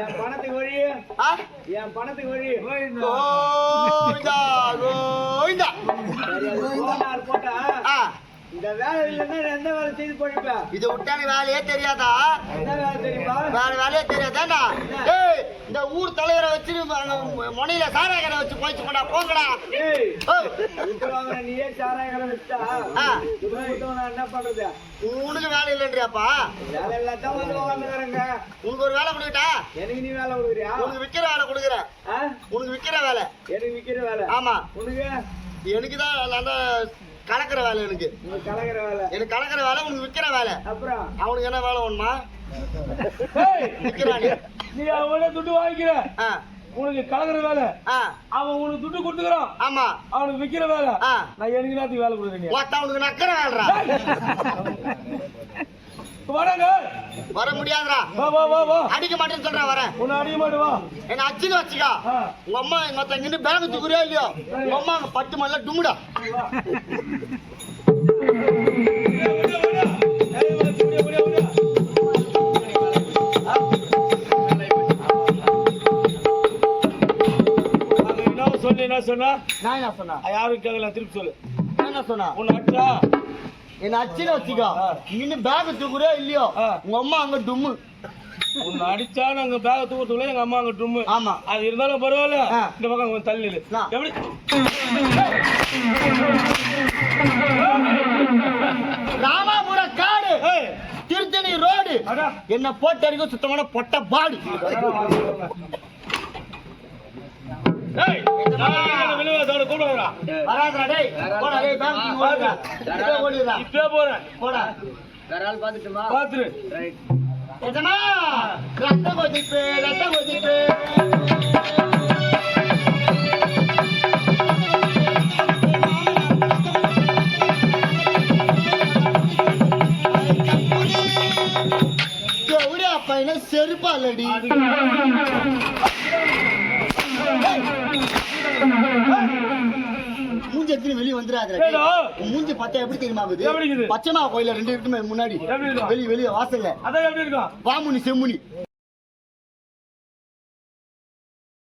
என் பணத்துக்கு வழி. ஆ? என் பணத்துக்கு வழி. கோவிந்தா கோவிந்தா போட்டா இந்த வேலை இல்லைன்னா எந்த வேலை செய்து போயிருப்ப இது விட்டான வேலையே தெரியாதா? என்ன வேலை தெரியுமா? வேற வேலையே தெரியாதாடா ஏய் இந்த ஊர் தலைவரை வச்சு முனையில சாராய கடை வச்சு போயிச்சு கொண்டா போங்கடா. நீயே சாராய கடை வச்சா என்ன பண்றது? உனக்கு வேலை இல்லைன்றியாப்பா? வேலை எல்லாத்தான் வந்து உட்காந்துக்கிறேங்க உனக்கு ஒரு வேலை கொடுக்கட்டா? எனக்கு நீ வேலை கொடுக்குறியா? உனக்கு விக்கிற வேலை கொடுக்குறேன் ஆ? உனக்கு விக்கிற வேலை. எனக்கு விக்கிற வேலை. ஆமா. உனக்கு? எனக்கு தான் அந்த கலக்கிற வேலை எனக்கு. கலக்கிற வேலை. எனக்கு கலக்கிற வேலை உனக்கு விக்கிற வேலை. அப்புறம்? அவனுக்கு என்ன வேலை வேணுமா? நீ அவன துட்டு வாங்கிக்கிற. உனக்கு கலக்குற வேலை. அவன் உனக்கு துட்டு கொடுத்துக்கிறான். ஆமா. அவனுக்கு விக்கிற வேலை. நான் எனக்கு நேரத்துக்கு வேலை கொடுக்குறீங்க அவனுக்கு நக்கிற வேலைடா. வராங்க வர முடியாதுடா. வா வா வா வா. அடிக்க மாட்டேன்னு சொல்றேன் வரேன் உன்னை அடிக்க மாட்டு வா. என்ன அச்சுக்க வச்சுக்கா. உங்க அம்மா எங்க ஒருத்தன் இங்கிட்டு பேங்க் தூக்குறியா இல்லையோ? உங்க அம்மா அங்க பட்டு மல்ல டும்முடா. என்ன சொன்னா? நான் என்ன சொன்னா? யாரும் கேட்கல திருப்பி சொல்லு. நான் என்ன சொன்னா? உன்னை அட்டா என்ன அச்சுக்க வச்சுக்கா. ஆ. இங்கிட்டு பேங்க் தூக்குறியா இல்லையோ. உங்க அம்மா அங்க டும்மு. உன்னை அடிச்சா நாங்க பேக தூக்கத்துக்குள்ள எங்க அம்மா அங்க ட்ரும்மு ஆமா. அது இருந்தாலும் பரவாயில்ல. இந்த பக்கம் கொஞ்சம் தள்ளி. எப்படி? ராமாபுர காடு. திருத்தணி ரோடு. என்ன போட்டு அடிக்கும் சுத்தமான பொட்ட பாடு. எதனா ரத்த கொதிப்பு ரத்த கொதிப்பு. எப்படி மூஞ்சி எத்தனை வெளியே வந்துடாத. மூஞ்சி பார்த்தா எப்படி தெரியுமா ஆகுது? பச்சைமா கோயில ரெண்டு இருக்குமே முன்னாடி? வெளிய வெளிய வாசல்ல வாமுனி செம்முனி